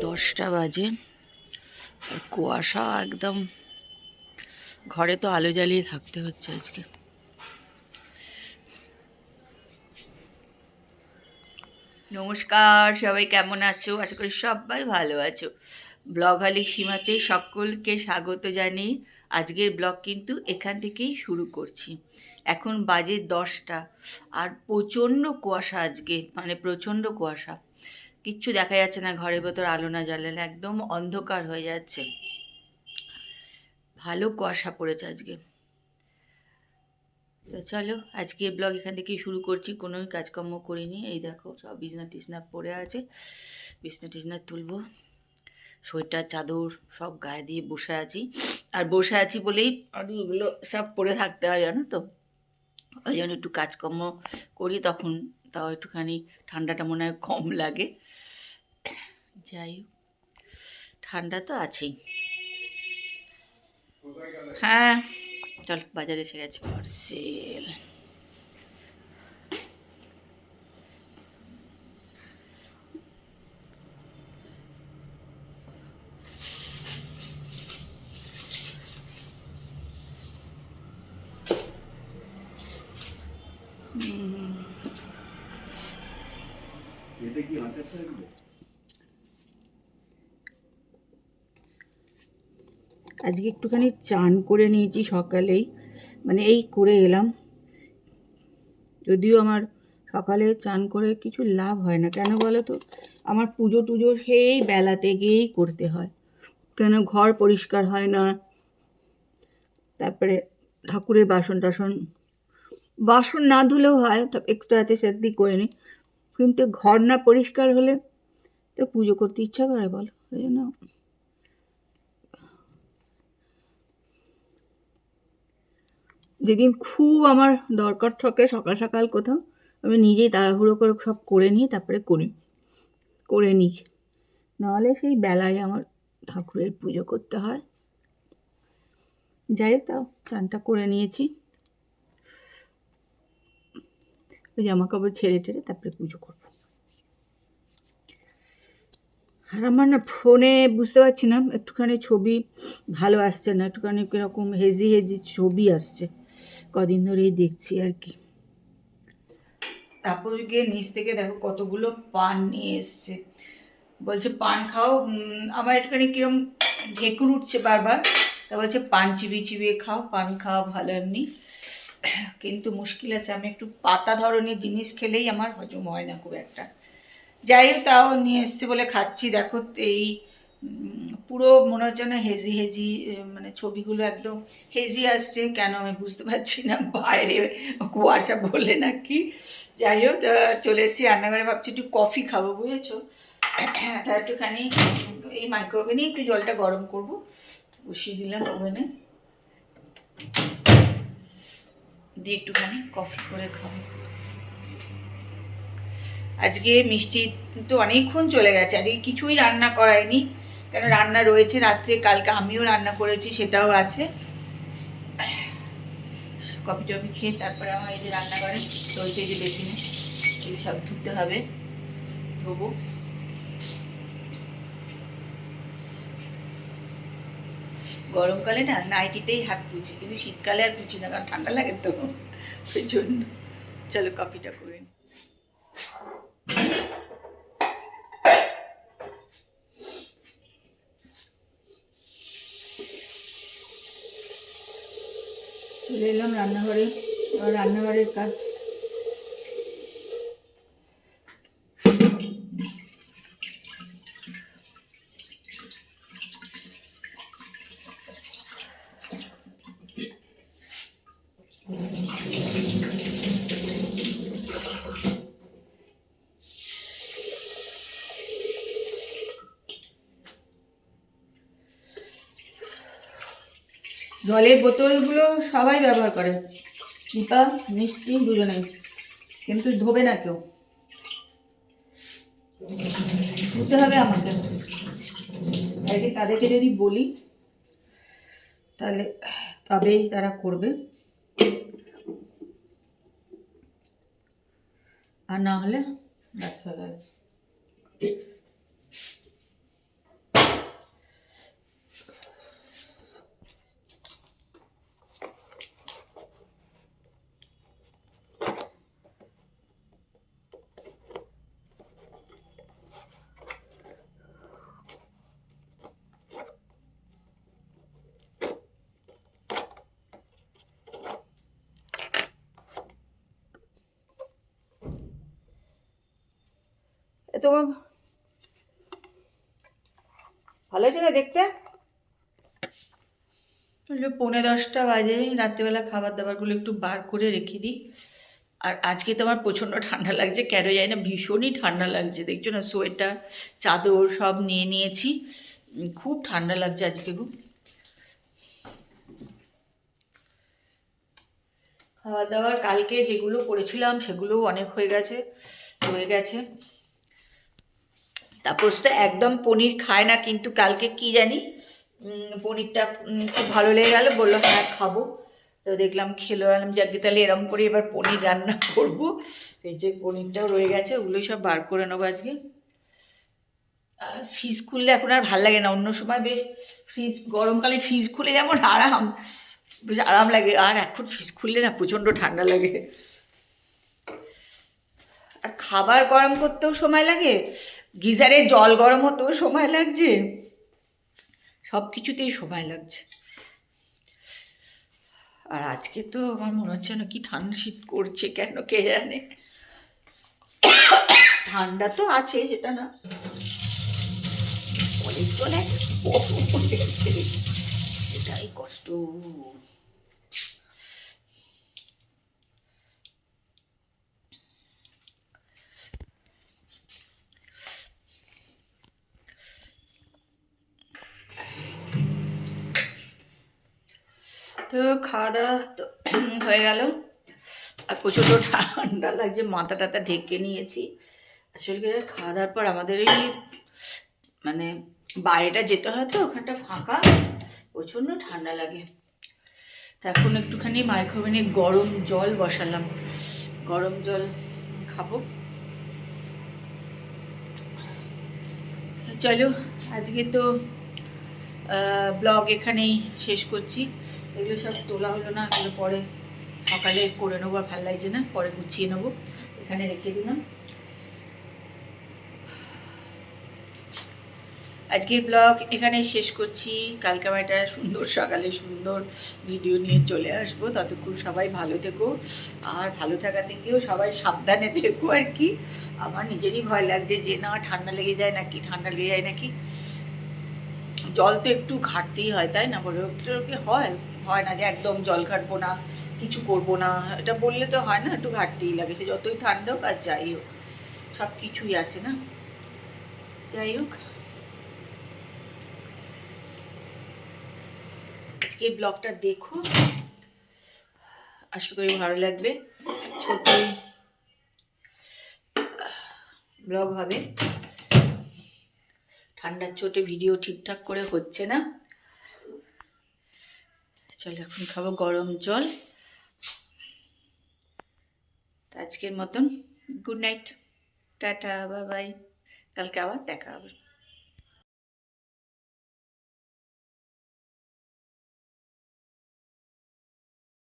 দশটা বাজে। কুয়াশা একদম ঘরে তো আলো জ্বালিয়ে থাকতে হচ্ছে আজকে। নমস্কার, সবাই কেমন আছো? আশা করি সবাই ভালো আছো। ব্লগ হালি সীমাতে সকলকে স্বাগত জানিয়ে আজকের ব্লগ কিন্তু এখান থেকেই শুরু করছি। এখন বাজে দশটা আর প্রচণ্ড কুয়াশা আজকে মানে প্রচণ্ড কুয়াশা। কিচ্ছু দেখা যাচ্ছে না, ঘরের ভেতর আলো না জ্বালালে একদম অন্ধকার হয়ে যাচ্ছে। ভালো কুয়াশা পড়েছে আজকে। তো চলো, আজকে ব্লগ এখান থেকেই শুরু করছি। কোনো কাজকর্ম করিনি। এই দেখো, সব বিছনা টিছনা পড়ে আছে। বিছনা টিছনা তুলবো। সোয়েটার, চাদর সব গায়ে দিয়ে বসে আছি। আর বসে আছি বলেই আর এগুলো সব পরে থাকতে হয়, জানো তো? ওই জন্য একটু কাজকর্ম করি, তখন তাও একটুখানি ঠান্ডাটা মনে হয় কম লাগে। যাই হোক, ঠান্ডা তো আছেই। হ্যাঁ। চল বাজারে এসে গেছে। পার্সেল এটা কি হাতের থাকবে আজকে একটুখানি চান করে নিয়েছি সকালেই। মানে এই করে এলাম। যদিও আমার সকালে চান করে কিছু লাভ হয় না। কেন বলো তো আমার পুজো টুজো সেই বেলাতে গিয়েই করতে হয়। কেন ঘর পরিষ্কার হয় না? তারপরে ঠাকুরের বাসন টাসন। বাসন না ধুলেও হয় এক্সট্রা আছে সেদিক করে নিই। কিন্তু ঘর না পরিষ্কার হলে তো পুজো করতে ইচ্ছা করে বলো। ওই জন্য যেদিন খুব আমার দরকার থাকে সকাল সকাল কোথাও, আমি নিজেই তাড়াহুড়ো করে সব করে নিই, তারপরে করি, করে নিই। নাহলে সেই বেলায় আমার ঠাকুরের পুজো করতে হয়। যাই তাও চানটা করে নিয়েছি। ওই জামা কাপড় ছেড়ে টেড়ে তারপরে পুজো করব। আর আমার না ফোনে বুঝতে পারছি না, একটুখানি ছবি ভালো আসছে না, একটুখানি কীরকম হেজি হেজি ছবি আসছে। কদিন ধরেই দেখছি আর কি। তারপর গিয়ে নিচ থেকে দেখো কতগুলো পান নিয়ে এসছে। বলছে, পান খাও। আমার একটুখানি কিরম ঢেকুর উঠছে বারবার। তা বলছে, পান চিবিয়ে চিবিয়ে খাও, পান খাওয়া ভালো এমনি। কিন্তু মুশকিল আছে, আমি একটু পাতা ধরনের জিনিস খেলেই আমার হজম হয় না খুব একটা। যাই হোক, তাও নিয়ে এসছে বলে খাচ্ছি। দেখো, এই পুরো মনে হচ্ছে না হেজি হেজি মানে ছবিগুলো একদম হেজি আসছে। কেন আমি বুঝতে পারছি না, বাইরে কুয়াশা বলে নাকি? যাই হোক চলে এসেছি রান্নাঘরে, ভাবছি একটু কফি খাব, বুঝেছ? তা একটুখানি এই মাইক্রোওভেনে একটু জলটা গরম করব। বসিয়ে দিলাম ওভেনে। দিয়ে একটুখানি কফি করে খাব। আজকে মিষ্টি তো অনেকক্ষণ চলে গেছে, আজকে কিছুই রান্না করায়নি, কেন রান্না রয়েছে রাত্রে, কালকে আমিও রান্না করেছি, সেটাও আছে। কফি টফি খেয়ে তারপরে আমার এই যে রান্নাঘরে রয়েছে এই যে বেসিনে, এই সব ধুতে হবে, ধোবো। গরমকালে না নাইটিতেই হাত পুছি কিন্তু শীতকালে আর পুছি না, কারণ ঠান্ডা লাগে তো, ওই জন্য। চলো কপিটা করে নিই। চলে এলাম রান্নাঘরে। রান্নাঘরের কাজ জলের বোতলগুলো সবাই ব্যবহার করে। দীপা, মিষ্টি দুজনেই। কিন্তু ধোবে না কেউ। ধুতে হবে আমাকে। আগে তাদেরকে যদি বলি, তাহলে তবেই তারা করবে। আর না হলে ব্যাস হয়ে তোমার ভালো হয়েছে দেখতে? পৌনে দশটা বাজে, রাত্রিবেলা খাবার দাবারগুলো একটু বার করে রেখে দিই। আর আজকে তো আমার প্রচণ্ড ঠান্ডা লাগছে, কেন যায় না, ভীষণই ঠান্ডা লাগছে। দেখছ না, সোয়েটার, চাদর সব নিয়ে নিয়েছি। খুব ঠান্ডা লাগছে আজকে খুব খাওয়া দাওয়ার কালকে যেগুলো করেছিলাম, সেগুলোও অনেক হয়ে গেছে হয়ে গেছে। তাপস তো একদম পনির খায় না, কিন্তু কালকে কি জানি পনিরটা খুব ভালো লেগে গেলো, বলল হ্যাঁ খাব। তো দেখলাম খেলো আলাম যাকে তাহলে এরম করে এবার পনির রান্না করব। এই যে পনিরটাও রয়ে গেছে, ওগুলোই সব বার করে নেব আজকে। আর ফ্রিজ খুললে এখন আর ভালো লাগে না, অন্য সময় বেশ ফ্রিজ, গরমকালে ফ্রিজ খুলে যেমন আরাম, বেশ আরাম লাগে, আর এখন ফ্রিজ খুললে না প্রচণ্ড ঠান্ডা লাগে। আর খাবার গরম করতেও সময় লাগে? গিজারে জল গরম হতেও সময় লাগছে? সব কিছুতেই সময় লাগছে। আর আজকে তো আমার মনে হচ্ছে না কি ঠান্ডা শীত করছে কেন কে জানে? ঠান্ডা তো আছে, সেটা না। অনেক এটাই কষ্ট। তো খাওয়া দাওয়া তো হয়ে গেল। আর প্রচণ্ড ঠান্ডা লাগছে, মাথা টাথা ঢেকে নিয়েছি। আসলে খাওয়া দাওয়ার পর আমাদের এই মানে বাইরেটা যেতে হয় তো, ওখানটা ফাঁকা। প্রচণ্ড ঠান্ডা লাগে। তা এখন একটুখানি মাইক্রোওভেনে গরম জল বসালাম। গরম জল খাব। চলো, আজকে তো ব্লগ এখানেই শেষ করছি। এগুলো সব তোলা হলো না, এগুলো পরে সকালে করে নেব আর ভালো লাগছে না, পরে গুছিয়ে নেব। এখানে রেখে দিলাম। আজকের ব্লগ এখানেই শেষ করছি। কালকে আবার একটা সুন্দর, সকালে সুন্দর ভিডিও নিয়ে চলে আসব। ততক্ষণ সবাই ভালো থেকো। আর ভালো থাকা থেকেও সবাই সাবধানে থেকো আর কি। আমার নিজেরই ভয় লাগছে যে, না, ঠান্ডা লেগে যায় নাকি, ঠান্ডা লেগে যায় নাকি? জল তো একটু ঘাটতেই হয়, তাই না? বলে কি হয়? হয় না যে একদম জল ঘাটবো না, কিছু করব না। এটা বললে তো হয় না, একটু ঘাটতেই লাগে। সে যতই ঠান্ডা হোক আর যাই হোক, সব কিছুই আছে না? যাই হোক। আজকের ব্লগটা দেখো। আশা করি ভালো লাগবে। ছোট ব্লগ হবে। ঠান্ডার চোটে ভিডিও ঠিকঠাক করে হচ্ছে না। চলো এখন খাব গরম জল। আজকের মতন good night tata bye bye কালকে আবার দেখা হবে।